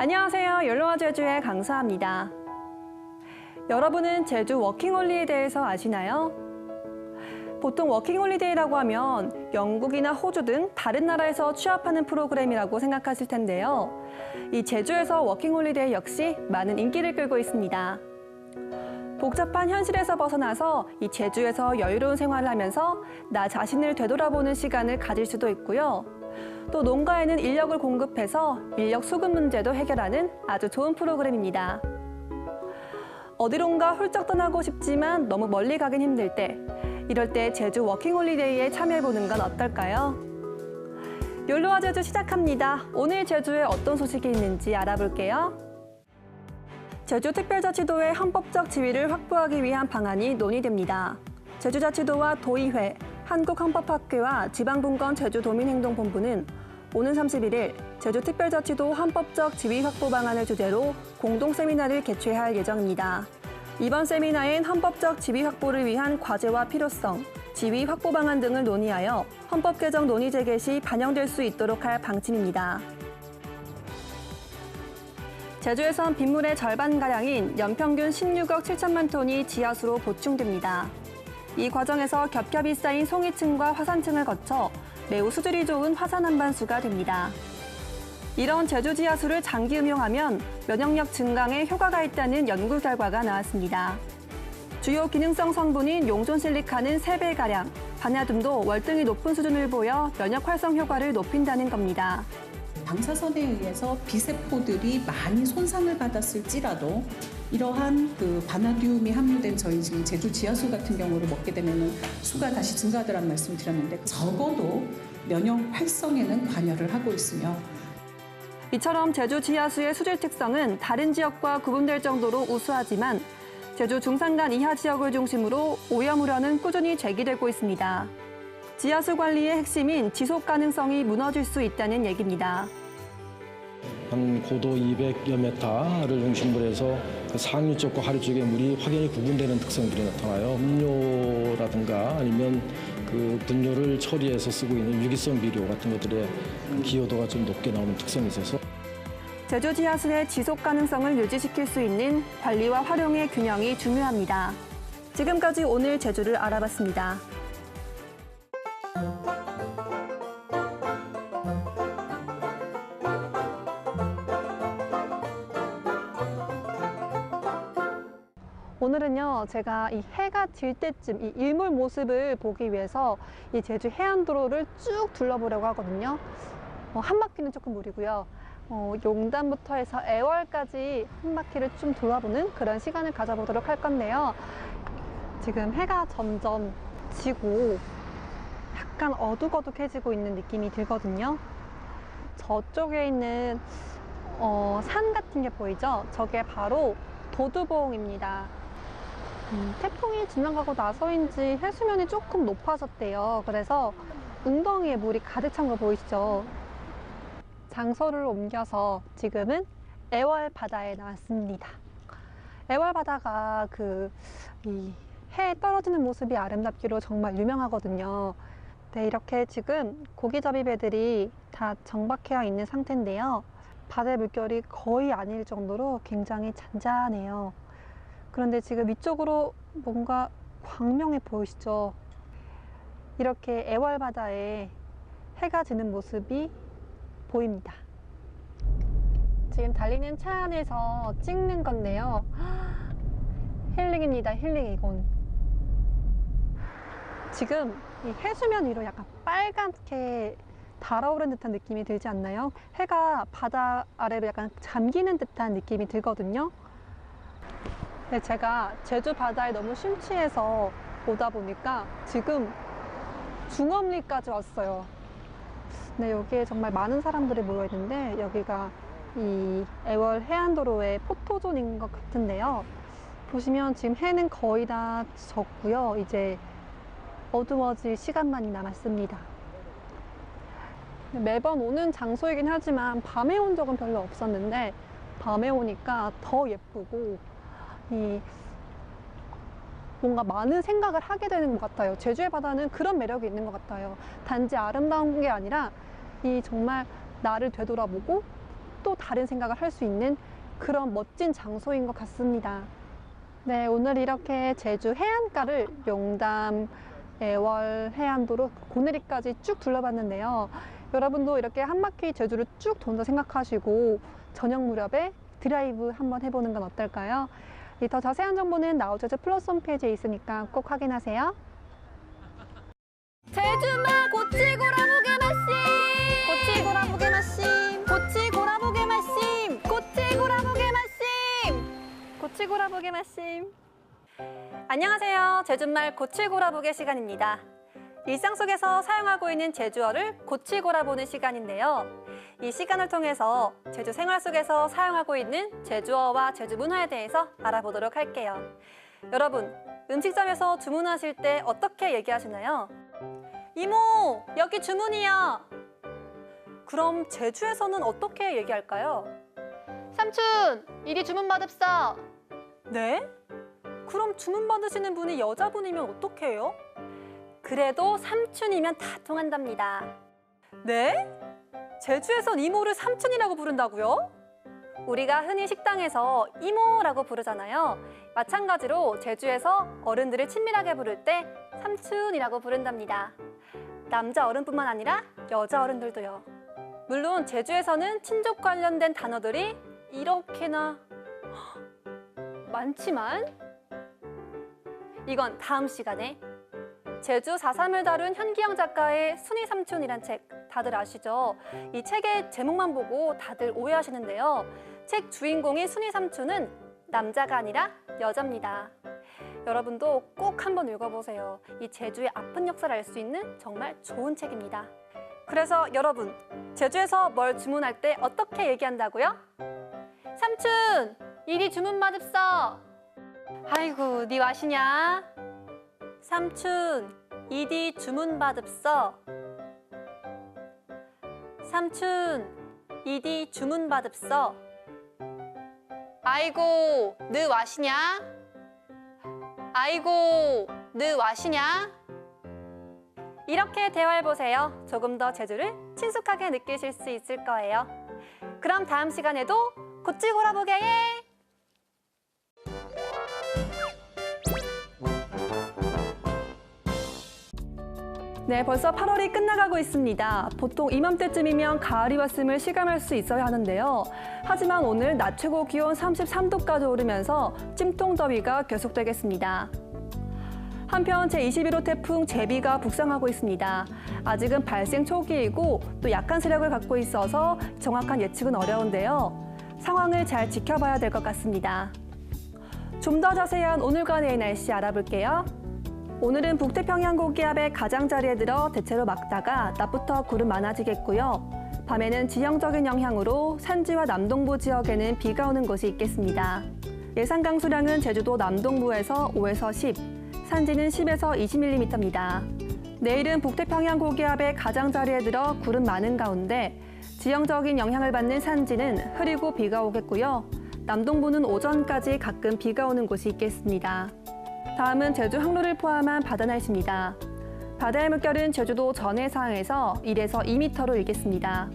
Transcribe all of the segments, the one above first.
안녕하세요. 욜로와 제주의 강사입니다. 여러분은 제주 워킹홀리에 대해서 아시나요? 보통 워킹홀리데이라고 하면 영국이나 호주 등 다른 나라에서 취업하는 프로그램이라고 생각하실 텐데요. 이 제주에서 워킹홀리데이 역시 많은 인기를 끌고 있습니다. 복잡한 현실에서 벗어나서 이 제주에서 여유로운 생활을 하면서 나 자신을 되돌아보는 시간을 가질 수도 있고요. 또 농가에는 인력을 공급해서 인력 수급 문제도 해결하는 아주 좋은 프로그램입니다. 어디론가 훌쩍 떠나고 싶지만 너무 멀리 가긴 힘들 때 이럴 때 제주 워킹홀리데이에 참여해보는 건 어떨까요? 욜로와 제주 시작합니다. 오늘 제주에 어떤 소식이 있는지 알아볼게요. 제주특별자치도의 헌법적 지위를 확보하기 위한 방안이 논의됩니다. 제주자치도와 도의회, 한국헌법학회와 지방분권 제주도민행동본부는 오는 31일 제주특별자치도 헌법적 지위 확보 방안을 주제로 공동 세미나를 개최할 예정입니다. 이번 세미나엔 헌법적 지위 확보를 위한 과제와 필요성, 지위 확보 방안 등을 논의하여 헌법 개정 논의 재개 시 반영될 수 있도록 할 방침입니다. 제주에선 빗물의 절반가량인 연평균 16억 7천만 톤이 지하수로 보충됩니다. 이 과정에서 겹겹이 쌓인 송이층과 화산층을 거쳐 매우 수질이 좋은 화산 한반수가 됩니다. 이런 제주 지하수를 장기 음용하면 면역력 증강에 효과가 있다는 연구 결과가 나왔습니다. 주요 기능성 성분인 용존실리카는 3배가량, 바나듐도 월등히 높은 수준을 보여 면역 활성 효과를 높인다는 겁니다. 방사선에 의해서 비세포들이 많이 손상을 받았을지라도 이러한 그 바나듐이 함유된 저희 지금 제주 지하수 같은 경우를 먹게 되면은 수가 다시 증가하더라는 말씀 드렸는데 적어도 면역 활성에는 관여를 하고 있으며 이처럼 제주 지하수의 수질 특성은 다른 지역과 구분될 정도로 우수하지만 제주 중산간 이하 지역을 중심으로 오염 우려는 꾸준히 제기되고 있습니다. 지하수 관리의 핵심인 지속 가능성이 무너질 수 있다는 얘기입니다. 한 고도 200여 메타를 중심으로 해서 그 상류 쪽과 하류 쪽의 물이 확연히 구분되는 특성들이 나타나요. 음료라든가 아니면 그 분뇨를 처리해서 쓰고 있는 유기성 비료 같은 것들의 그 기여도가 좀 높게 나오는 특성이 있어서 제주 지하수의 지속 가능성을 유지시킬 수 있는 관리와 활용의 균형이 중요합니다. 지금까지 오늘 제주를 알아봤습니다. 오늘은요, 제가 이 해가 질 때쯤 이 일몰 모습을 보기 위해서 이 제주 해안도로를 쭉 둘러보려고 하거든요. 어, 한 바퀴는 조금 무리고요. 어, 용담부터 해서 애월까지 한 바퀴를 좀 돌아보는 그런 시간을 가져보도록 할 건데요. 지금 해가 점점 지고 약간 어둑어둑해지고 있는 느낌이 들거든요. 저쪽에 있는 어, 산 같은 게 보이죠? 저게 바로 도두봉입니다. 음, 태풍이 지나가고 나서인지 해수면이 조금 높아졌대요. 그래서 웅덩이에 물이 가득 찬 거 보이시죠? 장소를 옮겨서 지금은 애월 바다에 나왔습니다. 애월 바다가 그, 이, 해 떨어지는 모습이 아름답기로 정말 유명하거든요. 네, 이렇게 지금 고기잡이 배들이 다 정박해 있는 상태인데요. 바다의 물결이 거의 아닐 정도로 굉장히 잔잔해요. 그런데 지금 이쪽으로 뭔가 광명해 보이시죠? 이렇게 애월 바다에 해가 지는 모습이 보입니다. 지금 달리는 차 안에서 찍는 건데요. 힐링입니다. 힐링 이건. 지금 이 해수면 위로 약간 빨갛게 달아오른 듯한 느낌이 들지 않나요? 해가 바다 아래로 약간 잠기는 듯한 느낌이 들거든요. 네, 제가 제주 바다에 너무 심취해서 오다 보니까 지금 중엄리까지 왔어요. 네, 여기에 정말 많은 사람들이 모여 있는데 여기가 이 애월 해안도로의 포토존인 것 같은데요. 보시면 지금 해는 거의 다 졌고요. 이제 어두워질 시간만이 남았습니다. 매번 오는 장소이긴 하지만 밤에 온 적은 별로 없었는데 밤에 오니까 더 예쁘고 이 뭔가 많은 생각을 하게 되는 것 같아요. 제주의 바다는 그런 매력이 있는 것 같아요. 단지 아름다운 게 아니라 이 정말 나를 되돌아보고 또 다른 생각을 할 수 있는 그런 멋진 장소인 것 같습니다. 네, 오늘 이렇게 제주 해안가를 용담, 애월, 해안도로, 고내리까지 쭉 둘러봤는데요. 여러분도 이렇게 한 바퀴 제주를 쭉 돈다 생각하시고 저녁 무렵에 드라이브 한번 해보는 건 어떨까요? 이더 자세한 정보는 나우제주 플러스 홈페이지에 있으니까 꼭 확인하세요. 제주마 고치고라보게 마심. 고치고라보게 마심. 고치고라보게 마심. 고치고라보게 마심. 고치고라보게 마심. 안녕하세요. 제주말 고치고라보게 시간입니다 일상 속에서 사용하고 있는 제주어를 고치고라보는 시간인데요 이 시간을 통해서 제주 생활 속에서 사용하고 있는 제주어와 제주 문화에 대해서 알아보도록 할게요 여러분 음식점에서 주문하실 때 어떻게 얘기하시나요? 이모, 여기 주문이요. 그럼 제주에서는 어떻게 얘기할까요? 삼촌, 이리 주문 받읍사. 네? 그럼 주문 받으시는 분이 여자분이면 어떡해요? 그래도 삼촌이면 다 통한답니다. 네? 제주에선 이모를 삼촌이라고 부른다고요? 우리가 흔히 식당에서 이모라고 부르잖아요. 마찬가지로 제주에서 어른들을 친밀하게 부를 때 삼촌이라고 부른답니다. 남자 어른뿐만 아니라 여자 어른들도요. 물론 제주에서는 친족 관련된 단어들이 이렇게나 많지만 이건 다음 시간에 제주 4.3을 다룬 현기영 작가의 순이 삼촌이란 책 다들 아시죠? 이 책의 제목만 보고 다들 오해하시는데요. 책 주인공인 순이 삼촌은 남자가 아니라 여자입니다. 여러분도 꼭 한번 읽어보세요. 이 제주의 아픈 역사를 알 수 있는 정말 좋은 책입니다. 그래서 여러분, 제주에서 뭘 주문할 때 어떻게 얘기한다고요? 삼촌, 이리 주문 받읍서. 아이고, 니 와시냐? 삼촌, 이리 주문 받읍서. 삼촌, 이리 주문 받읍서. 아이고, 느 와시냐? 아이고, 느 와시냐? 이렇게 대화해 보세요. 조금 더 제주를 친숙하게 느끼실 수 있을 거예요. 그럼 다음 시간에도 고치고라보게! 네, 벌써 8월이 끝나가고 있습니다. 보통 이맘때쯤이면 가을이 왔음을 실감할 수 있어야 하는데요. 하지만 오늘 낮 최고 기온 33도까지 오르면서 찜통더위가 계속되겠습니다. 한편 제21호 태풍 제비가 북상하고 있습니다. 아직은 발생 초기이고 또 약한 세력을 갖고 있어서 정확한 예측은 어려운데요. 상황을 잘 지켜봐야 될 것 같습니다. 좀 더 자세한 내일 날씨 알아볼게요. 오늘은 북태평양 고기압의 가장자리에 들어 대체로 막다가 낮부터 구름 많아지겠고요. 밤에는 지형적인 영향으로 산지와 남동부 지역에는 비가 오는 곳이 있겠습니다. 예상 강수량은 제주도 남동부에서 5에서 10, 산지는 10에서 20mm입니다. 내일은 북태평양 고기압의 가장자리에 들어 구름 많은 가운데 지형적인 영향을 받는 산지는 흐리고 비가 오겠고요. 남동부는 오전까지 가끔 비가 오는 곳이 있겠습니다. 다음은 제주 항로를 포함한 바다 날씨입니다. 바다의 물결은 제주도 전해상에서 1에서 2m로 일겠습니다.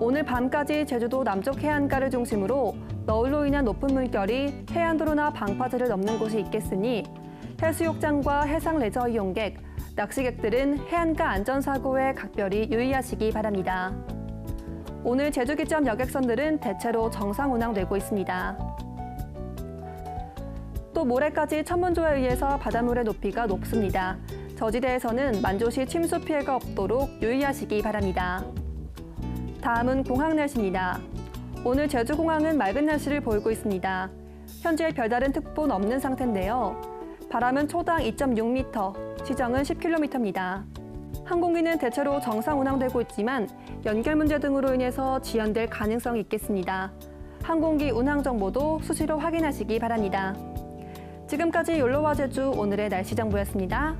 오늘 밤까지 제주도 남쪽 해안가를 중심으로 너울로 인한 높은 물결이 해안도로나 방파제를 넘는 곳이 있겠으니 해수욕장과 해상 레저 이용객, 낚시객들은 해안가 안전사고에 각별히 유의하시기 바랍니다. 오늘 제주 기점 여객선들은 대체로 정상 운항되고 있습니다. 또 모레까지 천문조에 의해서 바닷물의 높이가 높습니다. 저지대에서는 만조시 침수 피해가 없도록 유의하시기 바랍니다. 다음은 공항 날씨입니다. 오늘 제주공항은 맑은 날씨를 보이고 있습니다. 현재 별다른 특보는 없는 상태인데요. 바람은 초당 2.6m, 시정은 10km입니다. 항공기는 대체로 정상 운항되고 있지만 연결 문제 등으로 인해서 지연될 가능성이 있겠습니다. 항공기 운항 정보도 수시로 확인하시기 바랍니다. 지금까지 욜로와 제주 오늘의 날씨 정보였습니다.